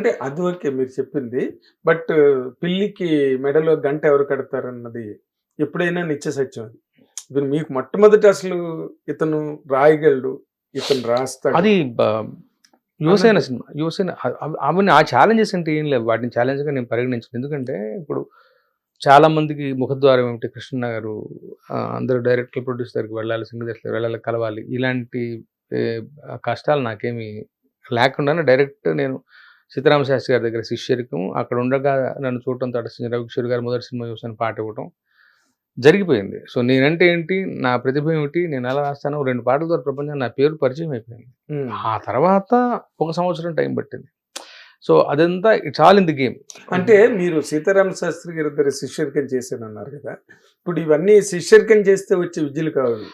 అంటే అది ఓకే మీరు చెప్పింది. బట్ పిల్లికి మెడలో గంట ఎవరు కడతారన్నది ఎప్పుడైనా నిత్య సత్యం అది. ఇప్పుడు మీకు మొట్టమొదటి అసలు ఇతను రాయగలడు ఇతను రాస్తాడు. అది యువసేన సినిమా యువసేన అవన్నీ ఆ ఛాలెంజెస్ అంటే ఏం లేవు. వాటిని ఛాలెంజ్గా నేను పరిగణించను. ఎందుకంటే ఇప్పుడు చాలా మందికి ముఖద్వారం ఏమిటి? కృష్ణ గారు అందరూ డైరెక్టర్ ప్రొడ్యూసర్ దగ్గరికి వెళ్ళాలి సింగర్ వెళ్ళాలి కలవాలి. ఇలాంటి కష్టాలు నాకేమి లేకుండానే డైరెక్ట్ నేను సీతారామ శాస్త్రి గారి దగ్గర శిష్యరికం. అక్కడ ఉండగా నన్ను చూడటం తట రవికిషోర్ గారు మొదటి సినిమా చూసాను పాట ఇవ్వటం. జరిగిపోయింది. సో నేనంటే ఏంటి? నా ప్రతిభ ఏమిటి? నేను ఎలా రాస్తాను రెండు పాటల ద్వారా ప్రపంచం నా పేరు పరిచయం అయిపోయింది. ఆ తర్వాత ఒక సంవత్సరం టైం పట్టింది. సో అదంతా it's all in the game. అంటే మీరు సీతారామ శాస్త్రి గారి దగ్గర శిష్యరికం చేశాను అన్నారు కదా. ఇప్పుడు ఇవన్నీ శిష్యరికం చేస్తే వచ్చే విద్యలు కావాలి.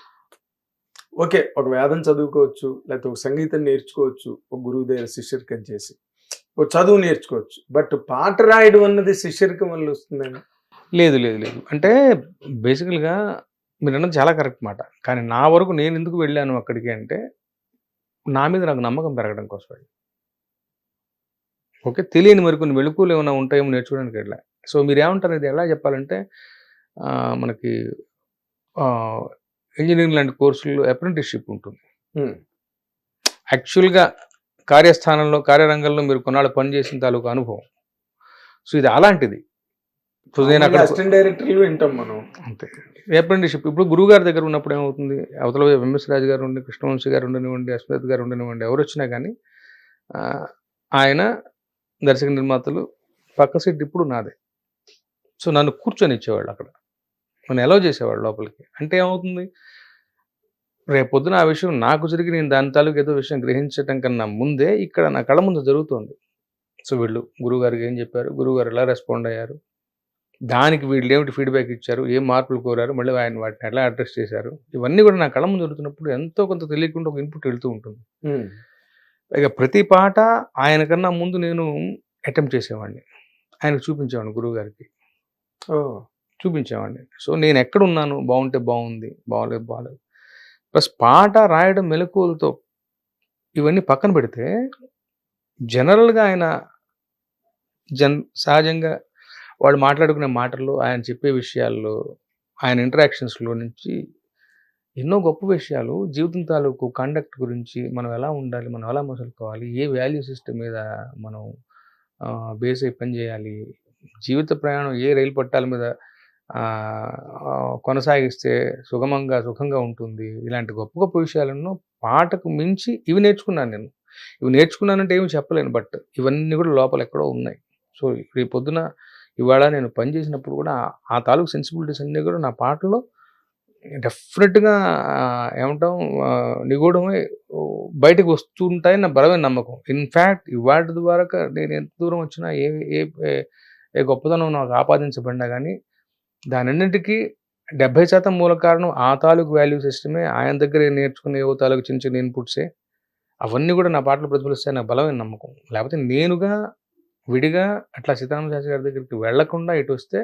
ఓకే ఒక వేదం చదువుకోవచ్చు లేకపోతే ఒక సంగీతం నేర్చుకోవచ్చు ఒక గురువు దగ్గర శిష్యరికం చేసి. చదువు నేర్చుకోవచ్చు. బట్ పాట రాయడం అన్నది శిష్యరికం వల్ల వస్తుందండి. లేదు లేదు లేదు. అంటే బేసికల్గా మీరు అన్నది చాలా కరెక్ట్ మాట. కానీ నా వరకు నేను ఎందుకు వెళ్ళాను అక్కడికి అంటే నా మీద నాకు నమ్మకం పెరగడం కోసం వెళ్ళి. ఓకే? తెలియని మరి కొన్ని వెళుకులు ఏమైనా ఉంటాయేమో నేర్చుకోవడానికి వెళ్ళా. సో మీరు ఏమంటారు ఇది ఎలా చెప్పాలంటే మనకి ఇంజనీరింగ్ లాంటి కోర్సుల్లో అప్రెంటిస్షిప్ ఉంటుంది. యాక్చువల్గా కార్యస్థానంలో కార్యరంగంలో మీరు కొన్నాళ్ళు పనిచేసిన తాలూకు అనుభవం. సో ఇది అలాంటిది. సో నేను అక్కడ అసిస్టెంట్ డైరెక్టర్లు వింటాం మనం. అంతే. అప్రెంటిస్షిప్ ఇప్పుడు గురువు గారి దగ్గర ఉన్నప్పుడు ఏమవుతుంది? అవతల ఎంఎస్ రాజు గారు ఉండి కృష్ణవంశీ గారు ఉండనివ్వండి అస్మిత్ గారు ఉండనివ్వండి ఎవరు వచ్చినా కానీ ఆయన దర్శక నిర్మాతలు పక్క సీట్ ఇప్పుడు నాదే. సో నన్ను కూర్చొని ఇచ్చేవాళ్ళు అక్కడ. నన్ను ఎలా చేసేవాళ్ళు లోపలికి. అంటే ఏమవుతుంది? రేపు పొద్దున ఆ విషయం నాకు జరిగి నేను దాని తాలూకు ఏదో విషయం గ్రహించడం కన్నా ముందే ఇక్కడ నా కళ్ళ ముందు జరుగుతోంది. సో వీళ్ళు గురువు గారికి ఏం చెప్పారు? గురువు గారు ఎలా రెస్పాండ్ అయ్యారు? దానికి వీళ్ళు ఏమిటి ఫీడ్బ్యాక్ ఇచ్చారు? ఏం మార్పులు కోరారు? మళ్ళీ ఆయన వాటిని ఎలా అడ్రస్ చేశారు? ఇవన్నీ కూడా నా కళ్ళ ముందు జరుగుతున్నప్పుడు ఎంతో కొంత తెలియకుండా ఒక ఇన్పుట్ వెళ్తూ ఉంటుంది. ఇక ప్రతి పాట ఆయన కన్నా ముందు నేను అటెంప్ట్ చేసేవాడిని. ఆయనకు చూపించేవాడిని గురువు గారికి ఓ. చూపించేవాడిని. సో నేను ఎక్కడ ఉన్నాను? బాగుంటే బాగుంది. బాగలేదు బాగలేదు ప్లస్ పాట రాయడం మెలకువలతో ఇవన్నీ పక్కన పెడితే జనరల్గా ఆయన జన్ సహజంగా వాళ్ళు మాట్లాడుకునే మాటలు ఆయన చెప్పే విషయాల్లో ఆయన ఇంటరాక్షన్స్లో నుంచి ఎన్నో గొప్ప విషయాలు జీవితం తాలూకు కండక్ట్ గురించి మనం ఎలా ఉండాలి మనం ఎలా మసులుకోవాలి ఏ వాల్యూ సిస్టమ్ మీద మనం బేస్ అయి పని చేయాలి జీవిత ప్రయాణం ఏ రైలు పట్టాల మీద కొనసాగిస్తే సుగమంగా సుఖంగా ఉంటుంది. ఇలాంటి గొప్ప గొప్ప విషయాలను పాటకు మించి ఇవి నేర్చుకున్నాను నేను. ఇవి నేర్చుకున్నానంటే ఏమి చెప్పలేను బట్ ఇవన్నీ కూడా లోపల ఎక్కడో ఉన్నాయి. సో రేపు పొద్దున ఇవాళ నేను పని చేసినప్పుడు కూడా ఆ- తాలూకు సెన్సిబిలిటీస్ అన్నీ కూడా నా పాటలో డెఫినెట్గా ఏమంటాం ఆ, నిగూఢమై బయటకు వస్తుంటాయని నా బలమైన నమ్మకం. ఇన్ఫ్యాక్ట్ ఇవాటి ద్వారా నేను ఎంత దూరం వచ్చినా ఏ ఏ ఏ- ఏ గొప్పతనం నాకు ఆపాదించబడినా కానీ దానన్నింటికీ డెబ్బై శాతం మూల కారణం ఆ తాలూకు వాల్యూ సిస్టమే. ఆయన దగ్గర నేర్చుకునే ఏవో తాలూకు చిన్న చిన్న ఇన్పుట్సే. అవన్నీ కూడా నా పాటలు ప్రతిఫలిస్తాయి నాకు బలమైన నమ్మకం. లేకపోతే నేనుగా విడిగా అట్లా సీతారామ శాస్త్రి గారి దగ్గరికి వెళ్ళకుండా ఇటు వస్తే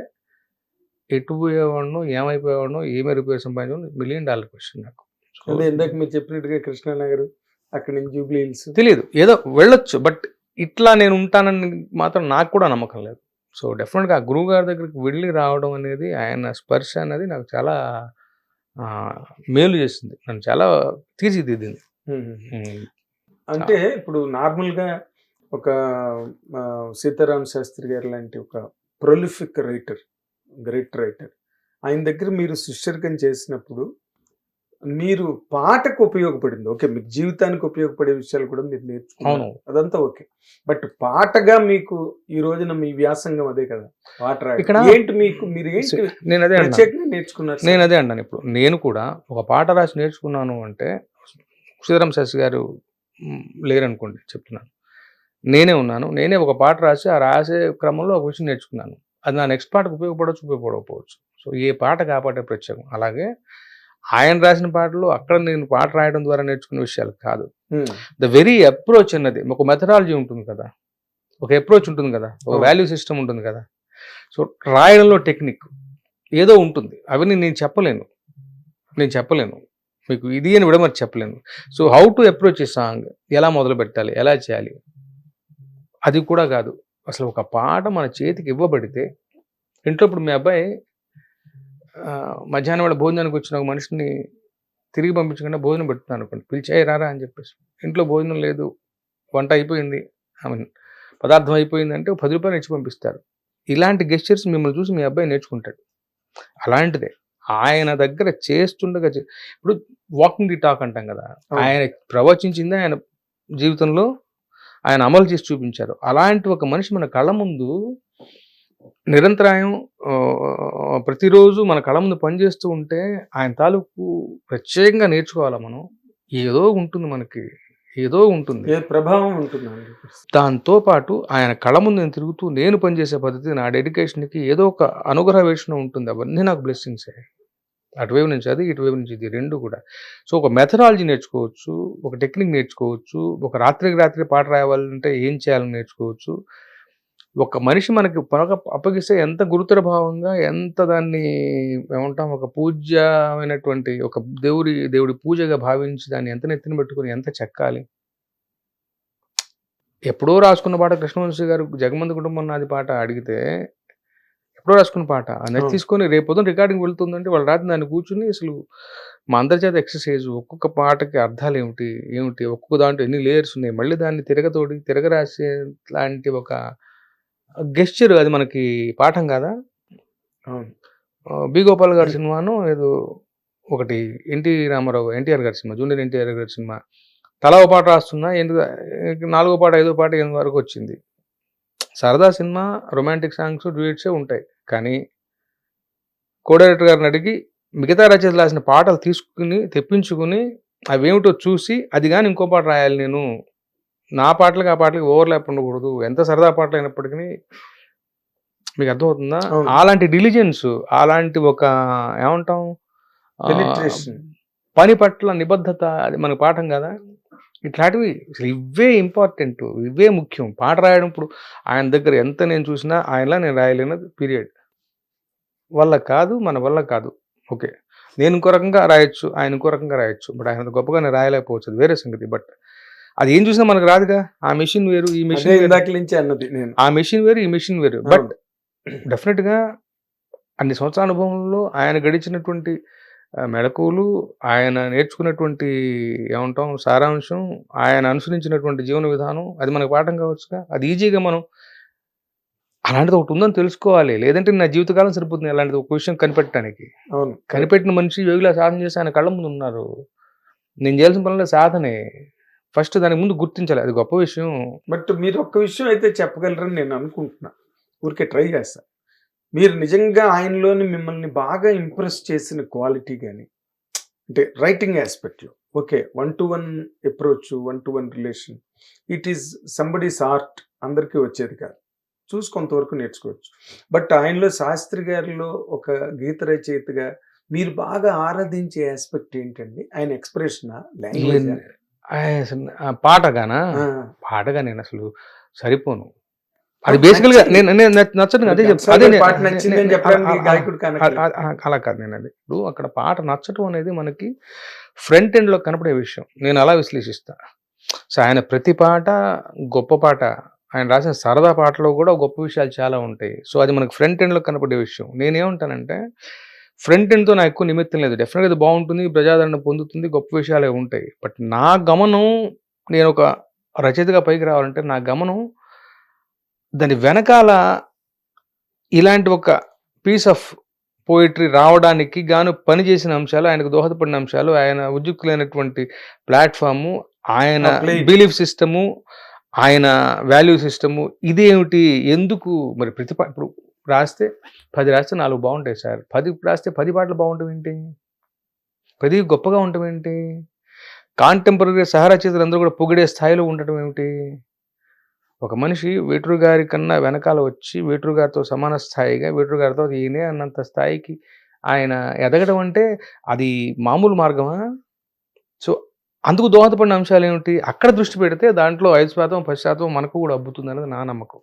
ఎటు పోయేవాడినో ఏమైపోయేవాడినో ఏమి రిపేర్ సంపాదించడం మిలియన్ డాలర్ క్వశ్చన్ నాకు. అదే ఇందాక మీరు చెప్పినట్టుగా కృష్ణానగర్ అక్కడి నుంచి జూబ్లీ హిల్స్. తెలియదు ఏదో వెళ్ళొచ్చు బట్ ఇట్లా నేను ఉంటానని మాత్రం నాకు కూడా నమ్మకం లేదు. సో డెఫినెట్గా ఆ గురువు గారి దగ్గరికి వెళ్ళి రావడం అనేది ఆయన స్పర్శ అనేది నాకు చాలా మేలు చేసింది. నన్ను చాలా తీర్చిదిద్దింది. అంటే ఇప్పుడు నార్మల్గా ఒక సీతారాం శాస్త్రి గారు లాంటి ఒక ప్రొలిఫిక్ రైటర్ గ్రేట్ రైటర్. ఆయన దగ్గర మీరు శిష్యర్కం చేసినప్పుడు మీరు పాటకు ఉపయోగపడింది. ఓకే మీకు జీవితానికి ఉపయోగపడే విషయాలు కూడా మీరు నేర్చుకున్నారు. అదంతా ఓకే. బట్ పాటగా మీకు ఈ రోజున మీ వ్యాసంగం అదే కదా పాట. ఇక్కడ- ఏంటి మీకు మీరు ఏంటి నేను అదే ప్రత్యేకంగా నేర్చుకున్నారు? నేను అదే అన్నాను ఇప్పుడు. నేను కూడా ఒక పాట రాసి నేర్చుకున్నాను అంటే సీతారాం శాస్త్రి గారు లేరనుకోండి చెప్తున్నాను. నేనే ఉన్నాను. నేనే ఒక పాట రాసి ఆ రాసే క్రమంలో ఒక విషయం నేర్చుకున్నాను. అది నా నెక్స్ట్ పాటకు ఉపయోగపడవచ్చు ఉపయోగపడకపోవచ్చు. సో ఏ పాటే ప్రత్యేకం? అలాగే ఆయన రాసిన పాటలు అక్కడ నేను పాట రాయడం ద్వారా నేర్చుకునే విషయాలు కాదు. ద వెరీ అప్రోచ్ అన్నది ఒక మెథడాలజీ ఉంటుంది కదా. ఒక అప్రోచ్ ఉంటుంది కదా. ఒక. వాల్యూ సిస్టమ్ ఉంటుంది కదా. సో రాయడంలో టెక్నిక్ ఏదో ఉంటుంది. అవన్నీ నేను చెప్పలేను. నేను చెప్పలేను. మీకు ఇది అని విడమరి చెప్పలేను. సో హౌ టు అప్రోచ్ ఈ సాంగ్ ఎలా మొదలు పెట్టాలి ఎలా చేయాలి? అది కూడా కాదు. అసలు ఒక పాట మన చేతికి ఇవ్వబడితే ఇంట్లో ఇప్పుడు మీ అబ్బాయి మధ్యాహ్నం వేళ భోజనానికి వచ్చిన ఒక మనిషిని తిరిగి పంపించకుండా భోజనం పెడుతున్నాను అనుకోండి. పిలిచాయి రారా అని చెప్పేసి. ఇంట్లో భోజనం లేదు. వంట అయిపోయింది. ఐ మీన్ పదార్థం అయిపోయింది అంటే పది రూపాయలు ఇచ్చి పంపిస్తారు. ఇలాంటి గెస్చర్స్ మిమ్మల్ని చూసి మీ అబ్బాయి నేర్చుకుంటాడు. అలాంటిదే. ఆయన దగ్గర చేస్తుండగా ఇప్పుడు వాకింగ్ ది టాక్ అంటాం కదా. ఆయన ప్రవచించింది ఆయన జీవితంలో. ఆయన అమలు చేసి చూపించారు. అలాంటి ఒక మనిషి మన కళ్ళ ముందు నిరంతరాయం ప్రతిరోజు మన కళ్ళ ముందు పనిచేస్తూ ఉంటే ఆయన తాలూకు ప్రత్యేకంగా నేర్చుకోవాలా మనం? ఏదో ఉంటుంది మనకి ఏదో ఉంటుంది. ప్రభావం ఉంటుందండి? దాంతో పాటు ఆయన కళ్ళ ముందు నేను తిరుగుతూ నేను పనిచేసే పద్ధతి నా డెడికేషన్కి ఏదో ఒక అనుగ్రహ వేషణ ఉంటుంది. అవన్నీ నాకు బ్లెస్సింగ్సే. అటువైపు నుంచి అది ఇటువైపు నుంచి ఇది రెండు కూడా. సో ఒక మెథడాలజీ నేర్చుకోవచ్చు ఒక టెక్నిక్ నేర్చుకోవచ్చు ఒక రాత్రికి రాత్రి పాట రాయాలంటే ఏం చేయాలని నేర్చుకోవచ్చు ఒక మనిషి మనకి పనక అప్పగిస్తే ఎంత గురుతర భావంగా ఎంత దాన్ని ఏమంటాం ఒక పూజ్యమైనటువంటి ఒక దేవుడి దేవుడి పూజగా భావించి దాన్ని ఎంత నెత్తిన పెట్టుకుని ఎంత చెక్కాలి ఎప్పుడో రాసుకున్న పాట కృష్ణవంశీ గారు జగమంది కుటుంబం నాది పాట అడిగితే ఎప్పుడో రాసుకున్న పాట అవును. తీసుకొని రేపు పొద్దున రికార్డింగ్ వెళ్తుందంటే వాళ్ళు రాత్రి దాన్ని కూర్చుని అసలు మా అందరి చేత ఎక్సర్సైజ్ ఒక్కొక్క పాటకి అర్థాలు ఏమిటి ఏమిటి ఒక్కొక్క దాంట్లో ఎన్ని లేయర్స్ ఉన్నాయి మళ్ళీ దాన్ని తిరగతోడి తిరగరాసే లాంటి ఒక గెస్చర్ అది మనకి పాఠం కాదా? అవును. ఆ, బి గోపాల్ గారి సినిమాను ఏదో ఒకటి ఎన్టీ రామారావు ఎన్టీఆర్ గారి సినిమా జూనియర్ ఎన్టీఆర్ గారి సినిమా. తలా ఒక పాట రాస్తున్నా ఎందుకు నాలుగో పాట ఐదో పాట ఎనిమిది వరకు వచ్చింది? సరదా సినిమా రొమాంటిక్ సాంగ్స్ డ్యూయట్సే ఉంటాయి. కానీ కోడైరెక్టర్ గారిని అడిగి మిగతా రచయితలు రాసిన పాటలు తీసుకుని తెప్పించుకుని అవేమిటో చూసి అది కానీ ఇంకో పాట రాయాలి నేను. నా పాటలకు ఆ పాటలకు ఓవర్లాప్ ఉండకూడదు. ఎంత సరదా పాటలు అయినప్పటికీ మీకు అర్థమవుతుందా. అలాంటి డిలిజెన్స్ అలాంటి ఒక ఏమంటాం. పని పట్ల నిబద్ధత అది మనకు పాఠం కదా? ఇట్లాంటివి అసలు ఇవే ఇంపార్టెంట్ ఇవే ముఖ్యం. పాట రాయడం ఇప్పుడు ఆయన దగ్గర ఎంత నేను చూసినా ఆయనలా నేను రాయలేనది పీరియడ్ వల్ల కాదు మన వల్ల కాదు. ఓకే. నేను ఇంకో రకంగా రాయొచ్చు ఆయన ఇంకో రకంగా రాయొచ్చు బట్ ఆయన గొప్పగా నేను రాయలేకపోవచ్చు. వేరే సంగతి. బట్ అది ఏం చూసినా మనకు రాదుగా. ఆ మెషిన్ వేరు ఈ మెషిన్ నుంచి అన్నది నేను. ఆ మెషిన్ వేరు ఈ మెషిన్ వేరు. బట్ డెఫినెట్గా అన్ని సంవత్సరాల అనుభవంలో ఆయన గడిచినటువంటి మెళకువలు ఆయన నేర్చుకున్నటువంటి ఏమంటాం సారాంశం ఆయన అనుసరించినటువంటి జీవన విధానం అది మనకు పాఠం కావచ్చుగా. అది ఈజీగా మనం అలాంటిది ఒకటి ఉందని తెలుసుకోవాలి. లేదంటే నా జీవితకాలం సరిపోతుంది అలాంటిది ఒక విషయం కనిపెట్టడానికి. అవును. కనిపెట్టిన మనిషి యోగిలా సాధన చేసి ఆయన కళ్ళ ముందు ఉన్నారు. నేను చేయాల్సిన పనుల సాధనే. ఫస్ట్ దానికి ముందు గుర్తించాలి. అది గొప్ప విషయం. బట్ మీరు ఒక్క విషయం అయితే చెప్పగలరని నేను అనుకుంటున్నా. ఊరికే ట్రై చేస్తా. మీరు నిజంగా ఆయనలోని మిమ్మల్ని బాగా ఇంప్రెస్ చేసిన క్వాలిటీ కానీ అంటే writing ఆస్పెక్ట్లో okay one to one approach one to one relation it is somebody's art అందరికీ వచ్చేది కాదు. చూసి కొంతవరకు నేర్చుకోవచ్చు. బట్ ఆయనలో శాస్త్రి గారిలో ఒక గీత రచయితగా మీరు బాగా ఆరాధించే ఆస్పెక్ట్ ఏంటండి? ఆయన ఎక్స్ప్రెషన్ లాంగ్వేజ్? పాటగానా? పాటగా నేను అసలు సరిపోను. అది బేసికల్గా. నేను నేను నచ్చ- నచ్చదు. అదే అదే అలా కాదు నేను అది ఇప్పుడు అక్కడ పాట నచ్చటం అనేది మనకి ఫ్రంట్ ఎండ్లో కనపడే విషయం. నేను అలా విశ్లేషిస్తా. సో ఆయన ప్రతి పాట గొప్ప పాట. ఆయన రాసిన సరదా పాటలో కూడా గొప్ప విషయాలు చాలా ఉంటాయి. సో అది మనకి ఫ్రంట్ ఎండ్లో కనపడే విషయం. నేనేమంటానంటే ఫ్రంట్ ఎండ్తో నాకు ఎక్కువ నిమిత్తం లేదు డెఫినెట్గా అది బాగుంటుంది ప్రజాదరణ పొందుతుంది గొప్ప విషయాలే ఉంటాయి బట్ నా గమనం నేను ఒక రచయితగా పైకి రావాలంటే నా గమనం దాని వెనకాల ఇలాంటి ఒక పీస్ ఆఫ్ పోయిటరీ రావడానికి గాను పనిచేసిన అంశాలు ఆయనకు దోహదపడిన అంశాలు ఆయన ఉద్యుక్తులైనటువంటి ప్లాట్ఫాము ఆయన. బిలీఫ్ సిస్టము ఆయన వాల్యూ సిస్టము ఇదేమిటి ఎందుకు మరి ప్రతి పా- ఇప్పుడు రాస్తే పది రాస్తే నాలుగు బాగుంటాయి సార్. పది రాస్తే పది పాటలు బాగుంటాం ఏంటి? పది గొప్పగా ఉండటం ఏంటి? కాంటెంపరీ సహరచయితలు అందరూ కూడా పొగిడే స్థాయిలో ఉండటం ఏమిటి? ఒక మనిషి వేటూరు గారి కన్నా వెనకాల వచ్చి వేటూరు గారితో సమాన స్థాయిగా వేటూరు గారితో ఈయనే అన్నంత స్థాయికి ఆయన ఎదగడం అంటే అది మామూలు మార్గమా? సో అందుకు దోహదపడిన అంశాలు ఏమిటి? అక్కడ దృష్టి పెడితే దాంట్లో ఐదు శాతం పది శాతం మనకు కూడా అబ్బుతుంది అనేది నా నమ్మకం.